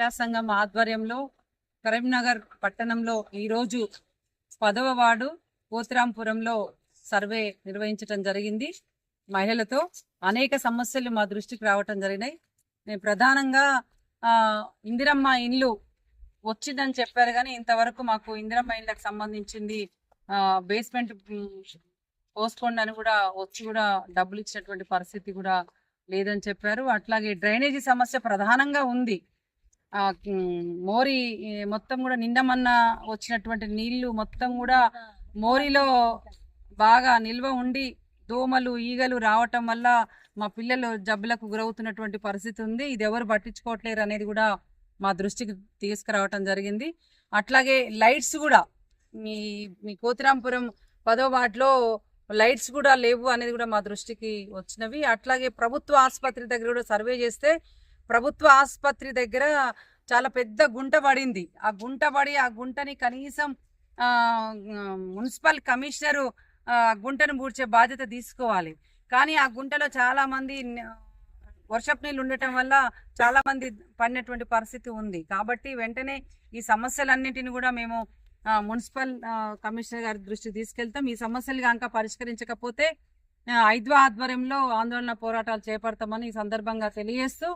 మహిళా సంఘం ఆధ్వర్యంలో కరీంనగర్ పట్టణంలో ఈరోజు పదవ వార్డు పోతిరాంపురంలో సర్వే నిర్వహించడం జరిగింది. మహిళలతో అనేక సమస్యలు మా దృష్టికి రావటం జరిగినాయి. నేను ప్రధానంగా ఇందిరమ్మ ఇండ్లు వచ్చిందని చెప్పారు కానీ ఇంతవరకు మాకు ఇందిరమ్మ ఇండ్లకు సంబంధించింది బేస్మెంట్ పోస్ట్పోండ్ అని కూడా వచ్చి కూడా డబ్బులు ఇచ్చినటువంటి పరిస్థితి కూడా లేదని చెప్పారు. అట్లాగే డ్రైనేజీ సమస్య ప్రధానంగా ఉంది. మోరి మొత్తం కూడా నిండమన్న వచ్చినటువంటి నీళ్ళు మొత్తం కూడా మోరిలో బాగా నిల్వ ఉండి దోమలు ఈగలు రావటం వల్ల మా పిల్లలు జబ్బులకు గురవుతున్నటువంటి పరిస్థితి ఉంది. ఇది ఎవరు పట్టించుకోవట్లేరు అనేది కూడా మా దృష్టికి తీసుకురావటం జరిగింది. అట్లాగే లైట్స్ కూడా మీ మీ కోతిరాంపురం పదో వాటిలో లైట్స్ కూడా లేవు అనేది కూడా మా దృష్టికి వచ్చినవి. అట్లాగే ప్రభుత్వ ఆసుపత్రి దగ్గర కూడా సర్వే చేస్తే ప్రభుత్వ ఆసుపత్రి దగ్గర చాలా పెద్ద గుంట పడింది. ఆ గుంట పడి ఆ గుంటని కనీసం మున్సిపల్ కమిషనరు గుంటను పూడ్చే బాధ్యత తీసుకోవాలి. కానీ ఆ గుంటలో చాలా మంది వర్షపు నీళ్ళు ఉండటం వల్ల చాలా మంది పడినటువంటి పరిస్థితి ఉంది. కాబట్టి వెంటనే ఈ సమస్యలన్నింటిని కూడా మేము మున్సిపల్ కమిషనర్ గారి దృష్టి తీసుకెళ్తాం. ఈ సమస్యలు కనుక పరిష్కరించకపోతే ఐద్వా ఆధ్వర్యంలో ఆందోళన పోరాటాలు చేపడతామని ఈ సందర్భంగా తెలియజేస్తూ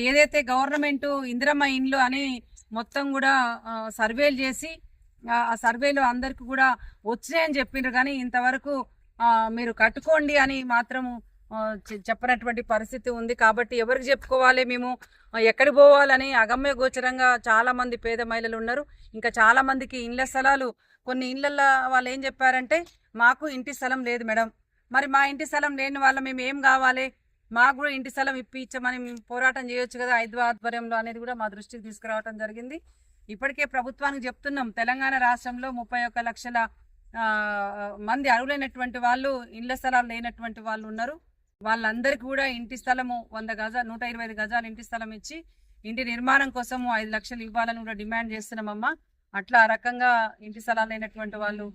ఏదైతే గవర్నమెంట్ ఇందిరమ్మ ఇండ్లు అని మొత్తం కూడా సర్వేలు చేసి ఆ సర్వేలు సర్వేలో అందరికి కూడా వచ్చినాయని చెప్పిండ్రు కానీ ఇంతవరకు మీరు కట్టుకోండి అని మాత్రము చె- చెప్పనటువంటి పరిస్థితి ఉంది. కాబట్టి ఎవరికి చెప్పుకోవాలి మేము? ఎక్కడికి పోవాలని అగమ్య గోచరంగా చాలామంది పేద మహిళలు ఉన్నారు. ఇంకా చాలామందికి ఇండ్ల స్థలాలు కొన్ని ఇళ్ళల్లో వాళ్ళు ఏం చెప్పారంటే మాకు ఇంటి స్థలం లేదు మేడం. మరి మా ఇంటి స్థలం లేని వాళ్ళ మేము ఏం కావాలి? మాకు కూడా ఇంటి స్థలం ఇప్పించమని పోరాటం చేయొచ్చు కదా ఐదు ఆధ్వర్యంలో అనేది కూడా మా దృష్టికి తీసుకురావడం జరిగింది. ఇప్పటికే ప్రభుత్వానికి చెప్తున్నాం తెలంగాణ రాష్ట్రంలో ముప్పై ఒక్క లక్షల మంది అరువులైనటువంటి వాళ్ళు ఇళ్ళ స్థలాలు లేనటువంటి వాళ్ళు ఉన్నారు. వాళ్ళందరికీ కూడా ఇంటి స్థలము వంద గజాలు నూట ఇరవై ఐదు గజాలు ఇంటి స్థలం ఇచ్చి ఇంటి నిర్మాణం కోసము ఐదు లక్షలు ఇవ్వాలని కూడా డిమాండ్ చేస్తున్నామమ్మా. అట్లా రకంగా ఇంటి స్థలాలు లేనటువంటి వాళ్ళు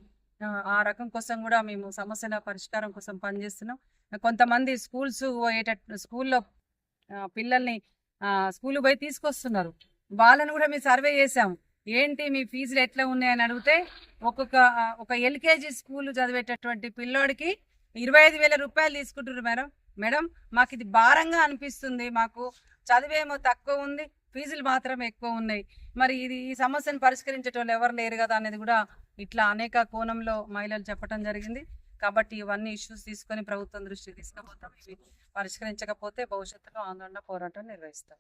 ఆ, రకం కోసం కూడా మేము సమస్యల పరిష్కారం కోసం పనిచేస్తున్నాం. కొంతమంది స్కూల్స్ పోయేటట్టు స్కూల్లో పిల్లల్ని స్కూల్ పోయి తీసుకొస్తున్నారు. వాళ్ళని కూడా మేము సర్వే చేసాము ఏంటి మీ ఫీజులు ఎట్లా ఉన్నాయని అడిగితే ఒక్కొక్క ఒక ఎల్కేజీ స్కూల్ చదివేటటువంటి పిల్లోడికి ఇరవై ఐదు వేల రూపాయలు తీసుకుంటున్నారు మేడం. మేడం మాకు ఇది భారంగా అనిపిస్తుంది. మాకు చదివేమో తక్కువ ఉంది. ఫీజులు మాత్రం ఎక్కువ ఉన్నాయి. మరి ఇది ఈ సమస్యను పరిష్కరించేటోళ్ళు ఎవరు లేరు కదా అనేది కూడా ఇట్లా అనేక కోణంలో మహిళలు చెప్పడం జరిగింది. కాబట్టి ఇవన్నీ ఇష్యూస్ తీసుకొని ప్రభుత్వం దృష్టికి తీసుకుపోతాం. ఇవి పరిష్కరించకపోతే భవిష్యత్తులో ఆందోళన పోరాటం నిర్వహిస్తాం.